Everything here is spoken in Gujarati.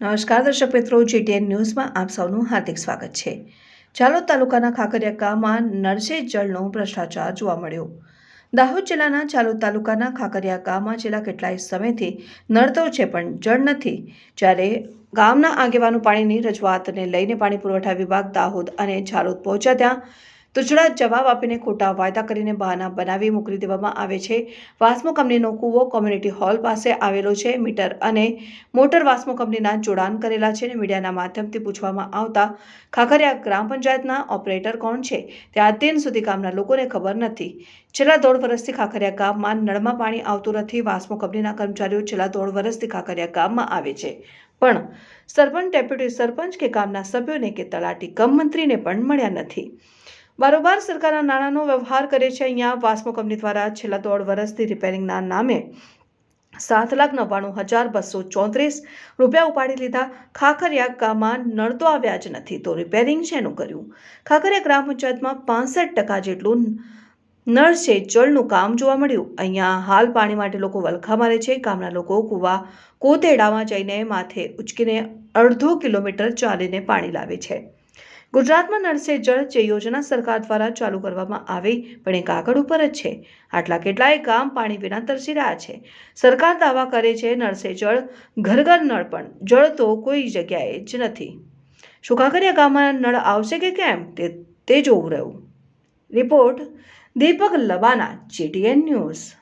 નમસ્કાર દર્શક મિત્રો જીટીએન ન્યૂઝમાં આપ સૌનું હાર્દિક સ્વાગત છે. ચાલોદ તાલુકાના ખાકરિયા ગામમાં નરસે જળનો ભ્રષ્ટાચાર જોવા મળ્યો. દાહોદ જિલ્લાના ચાલોદ તાલુકાના ખાકરિયા ગામમાં છેલ્લા કેટલાય સમયથી નળતો છે, પણ જળ નથી. જ્યારે ગામના આગેવાનો પાણીની રજૂઆતને લઈને પાણી પુરવઠા વિભાગ દાહોદ અને ચાલોદ પહોંચ્યા ત્યાં તુજડા જવાબ આપીને ખોટા વાયદા કરીને બહાના બનાવી મોકલી દેવામાં આવે છે. વાસ્મો કંપનીનો કૂવો કોમ્યુનિટી હોલ પાસે આવેલો છે. મીટર અને મોટર વાસ્મો કંપનીના જોડાણ કરેલા છે અને મીડિયાના માધ્યમથી પૂછવામાં આવતા ખાખરિયા ગ્રામ પંચાયતના ઓપરેટર કોણ છે? તે દિન સુધી ગામના લોકોને ખબર નથી. છેલ્લા દોઢ વર્ષથી ખાખરિયા ગામમાં નળમાં પાણી આવતું નથી. વાસ્મો કંપનીના કર્મચારીઓ છેલ્લા દોઢ વર્ષથી ખાખરિયા ગામમાં આવે છે. પણ સરપંચ, ડેપ્યુટી સરપંચ કે ગામના સભ્યોને કે તલાટી કમ મંત્રીને પણ મળ્યા નથી. બારોબાર સરકારના નાણાંનો વ્યવહાર કરે છે. અહીંયા વાસ્મો કંપની દ્વારા છેલ્લા દોઢ વર્ષથી રિપેરિંગના નામે સાત લાખ નવ્વાણું હજાર બસો ચોત્રીસ રૂપિયા ઉપાડી લીધા. ખાખરિયા ગામમાં નળ તો આવ્યા જ નથી તો રિપેરિંગ શેનું કર્યું? ખાખરિયા ગ્રામ પંચાયતમાં પાસઠ ટકા જેટલું નળ છે, જળનું કામ જોવા મળ્યું. અહીંયા હાલ પાણી માટે લોકો વલખા મારે છે. ગામના લોકો કૂવા કોતેડામાં જઈને માથે ઉચકીને અડધો કિલોમીટર ચાલીને પાણી લાવે છે. ગુજરાતમાં નળસે જળ જે યોજના સરકાર દ્વારા ચાલુ કરવામાં આવી, પણ એ કાગળ ઉપર જ છે. આટલા કેટલાય ગામ પાણી વિના તરસી રહ્યા છે. સરકાર દાવા કરે છે, નળસે જળ, ઘર ઘર નળ પણ. જળ તો કોઈ જગ્યાએ જ નથી. શું કાંકરિયા ગામમાં નળ આવશે કે કેમ? તે તે જોવું રહ્યું. Report Deepak Labana, GTN news.